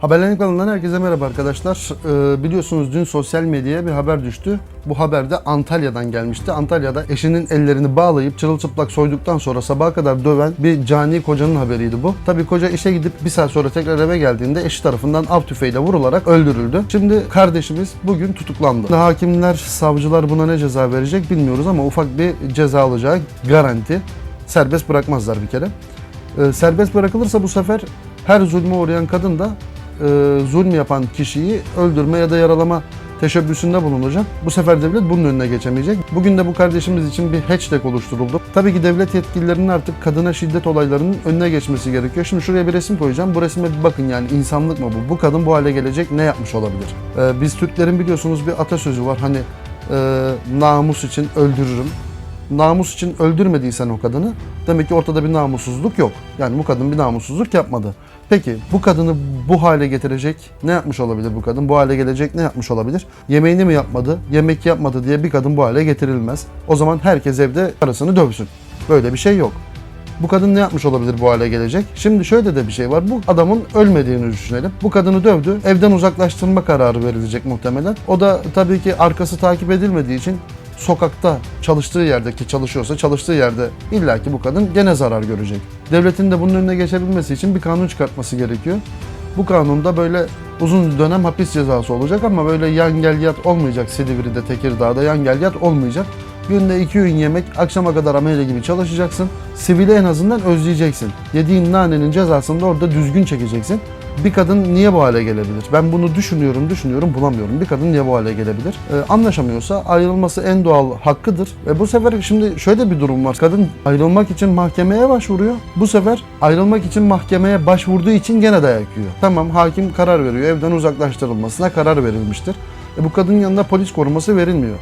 Haberlerin kanalından herkese merhaba arkadaşlar. Ee, biliyorsunuz dün sosyal medyaya bir haber düştü. Bu haber de Antalya'dan gelmişti. Antalya'da eşinin ellerini bağlayıp çırılçıplak soyduktan sonra sabaha kadar döven bir cani kocanın haberiydi bu. Tabii koca işe gidip bir saat sonra tekrar eve geldiğinde eşi tarafından av tüfeğiyle vurularak öldürüldü. Şimdi kardeşimiz bugün tutuklandı. Hakimler, savcılar buna ne ceza verecek bilmiyoruz ama ufak bir ceza alacağı garanti. Serbest bırakmazlar bir kere. Ee, serbest bırakılırsa bu sefer her zulme uğrayan kadın da e, zulm yapan kişiyi öldürme ya da yaralama teşebbüsünde bulunacak. Bu sefer devlet bunun önüne geçemeyecek. Bugün de bu kardeşimiz için bir hashtag oluşturuldu. Tabii ki devlet yetkililerinin artık kadına şiddet olaylarının önüne geçmesi gerekiyor. Şimdi şuraya bir resim koyacağım. Bu resme bir bakın yani insanlık mı bu? Bu kadın bu hale gelecek ne yapmış olabilir? Ee, biz Türklerin biliyorsunuz bir atasözü var. Hani e, namus için öldürürüm namus için öldürmediysen o kadını demek ki ortada bir namussuzluk yok. Yani bu kadın bir namussuzluk yapmadı. Peki bu kadını bu hale getirecek ne yapmış olabilir bu kadın? Bu hale gelecek ne yapmış olabilir? Yemeğini mi yapmadı, yemek yapmadı diye bir kadın bu hale getirilmez. O zaman herkes evde karısını dövsün. Böyle bir şey yok. Bu kadın ne yapmış olabilir bu hale gelecek? Şimdi şöyle de bir şey var. Bu adamın ölmediğini düşünelim. Bu kadını dövdü. Evden uzaklaştırma kararı verilecek muhtemelen. O da tabii ki arkası takip edilmediği için sokakta çalıştığı yerdeki çalışıyorsa çalıştığı yerde illaki bu kadın gene zarar görecek. Devletin de bunun önüne geçebilmesi için bir kanun çıkartması gerekiyor. Bu kanunda böyle uzun dönem hapis cezası olacak ama böyle yan gel yat olmayacak Silivri'de, Tekirdağ'da yan gel yat olmayacak. Günde iki öğün yemek, akşama kadar amele gibi çalışacaksın. Sivili en azından özleyeceksin. Yediğin nanenin cezasını da orada düzgün çekeceksin. Bir kadın niye bu hale gelebilir? Ben bunu düşünüyorum, düşünüyorum, bulamıyorum. Bir kadın niye bu hale gelebilir? Ee, anlaşamıyorsa ayrılması en doğal hakkıdır. Ve bu sefer şimdi şöyle bir durum var. Kadın ayrılmak için mahkemeye başvuruyor. Bu sefer ayrılmak için mahkemeye başvurduğu için gene dayak yiyor. Tamam hakim karar veriyor. Evden uzaklaştırılmasına karar verilmiştir. E, bu kadının yanında polis koruması verilmiyor.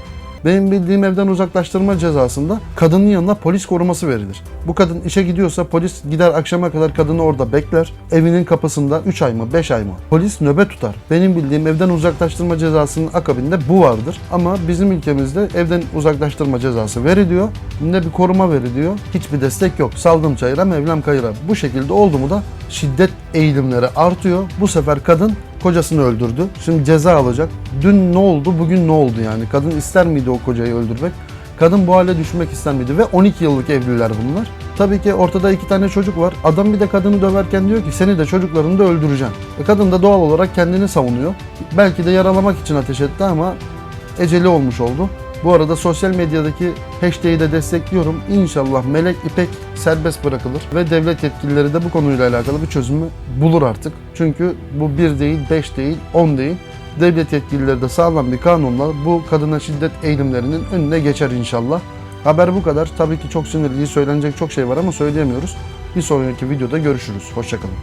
Benim bildiğim evden uzaklaştırma cezasında kadının yanına polis koruması verilir. Bu kadın işe gidiyorsa polis gider akşama kadar kadını orada bekler. Evinin kapısında 3 ay mı 5 ay mı? Polis nöbet tutar. Benim bildiğim evden uzaklaştırma cezasının akabinde bu vardır. Ama bizim ülkemizde evden uzaklaştırma cezası veriliyor. Ne bir koruma veriliyor. Hiçbir destek yok. Saldım çayıra mevlam kayıra. Bu şekilde oldu mu da şiddet eğilimleri artıyor. Bu sefer kadın kocasını öldürdü. Şimdi ceza alacak. Dün ne oldu, bugün ne oldu yani? Kadın ister miydi o kocayı öldürmek? Kadın bu hale düşmek ister miydi? Ve 12 yıllık evliler bunlar. Tabii ki ortada iki tane çocuk var. Adam bir de kadını döverken diyor ki seni de çocuklarını da öldüreceğim. E kadın da doğal olarak kendini savunuyor. Belki de yaralamak için ateş etti ama eceli olmuş oldu. Bu arada sosyal medyadaki hashtag'i de destekliyorum. İnşallah Melek İpek serbest bırakılır ve devlet yetkilileri de bu konuyla alakalı bir çözümü bulur artık. Çünkü bu bir değil, beş değil, on değil. Devlet yetkilileri de sağlam bir kanunla bu kadına şiddet eğilimlerinin önüne geçer inşallah. Haber bu kadar. Tabii ki çok sinirli, söylenecek çok şey var ama söyleyemiyoruz. Bir sonraki videoda görüşürüz. Hoşçakalın.